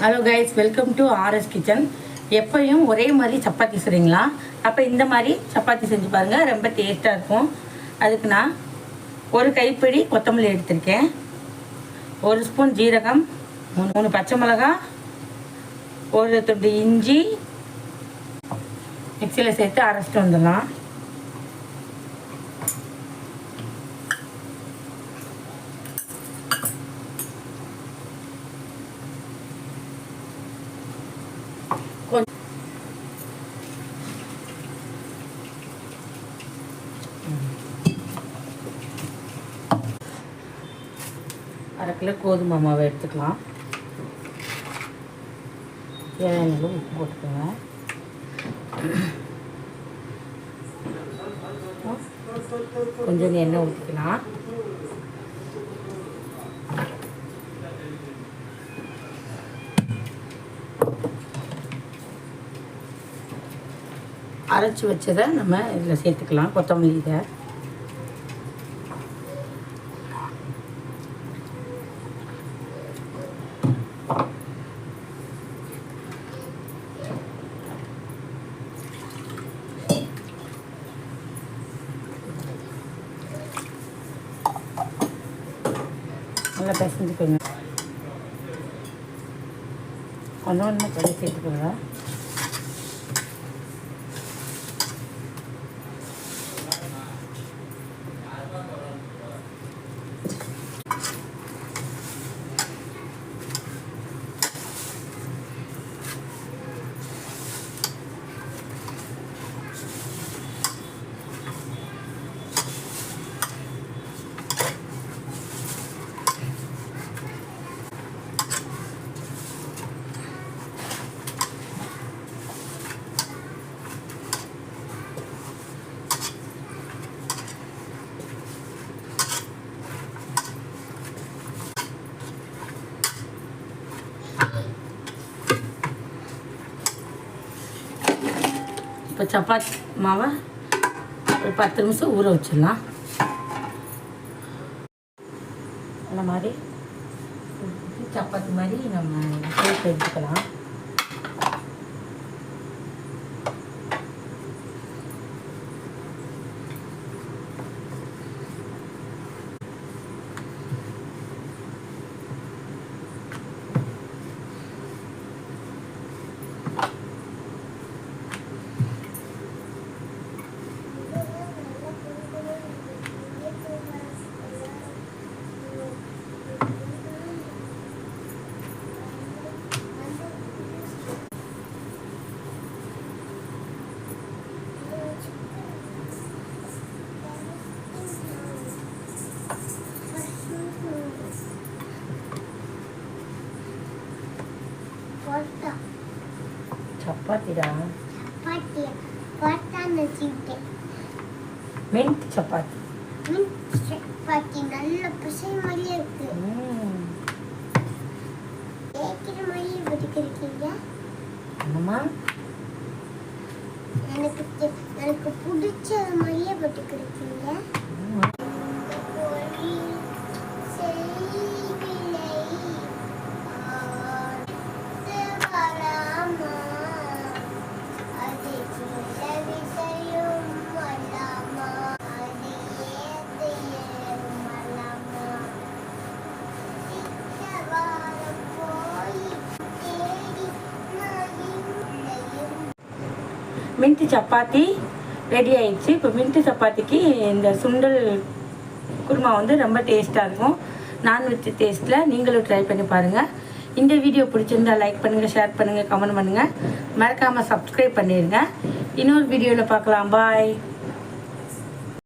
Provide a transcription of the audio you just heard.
Hello guys welcome to RS kitchen எப்பயும் ஒரே மாதிரி சப்பாத்தி செய்கிறீங்களா அப்போ இந்த மாதிரி சப்பாத்தி செஞ்சு பாருங்கள் ரொம்ப டேஸ்ட்டாக இருக்கும். அதுக்கு நான் ஒரு கைப்பிடி கொத்தமல்லி எடுத்திருக்கேன். ஒரு ஸ்பூன் ஜீரகம் மூணு மூணு பச்சை மிளகா ஒரு துண்டு இஞ்சி. மிக்சியில் சேர்த்து அரைச்சிட்டு வந்துடலாம். அரை கிலோ கோதுமை மாவை எடுத்துக்கலாம். தேவையான அளவு உப்பு போட்டுக்கோங்க. கொஞ்சம் எண்ணெய் ஊற்றிக்கலாம் அரைச்சி வச்சதை நம்ம இதில் சேர்த்துக்கலாம் கொத்தமல்லி இதை நல்லா பிசைஞ்சுக்கோங்க கொஞ்சம் கொஞ்சமாக கறி சேர்த்துக்கோங்க. இப்போ சப்பாத்தி மாவை ஒரு பத்து நிமிஷம் ஊற வச்சிடலாம். அந்த மாதிரி சப்பாத்தி மாதிரி நம்ம எடுத்துக்கலாம். சப்பாத்திடா? சப்பாத்தி. பொரோட்டான்னு வச்சுக்கிட்டேன் மின்ட் சப்பாத்தி. மீன் சப்பாத்தி. நல்ல பிசை மாதிரியே இருக்கு. கேட்கிற மாதிரியே பிடிக்கிறீங்க என்னம்மா? எனக்கு எனக்கு பிடிச்ச மாதிரியே பட்டுக்கிறீங்க மின்ட்டு சப்பாத்தி ரெடி ஆயிடுச்சு. இப்போ மின்ட்டு சப்பாத்திக்கு இந்த சுண்டல் குருமா வந்து ரொம்ப டேஸ்ட்டாக இருக்கும். நான்வெஜ் டேஸ்ட்டில் நீங்களும் ட்ரை பண்ணி பாருங்கள் இந்த வீடியோ பிடிச்சிருந்தா லைக் பண்ணுங்கள் ஷேர் பண்ணுங்கள் கமெண்ட் பண்ணுங்கள் மறக்காமல் சப்ஸ்கிரைப் பண்ணிடுங்க இன்னொரு வீடியோவில் பார்க்கலாம். பாய்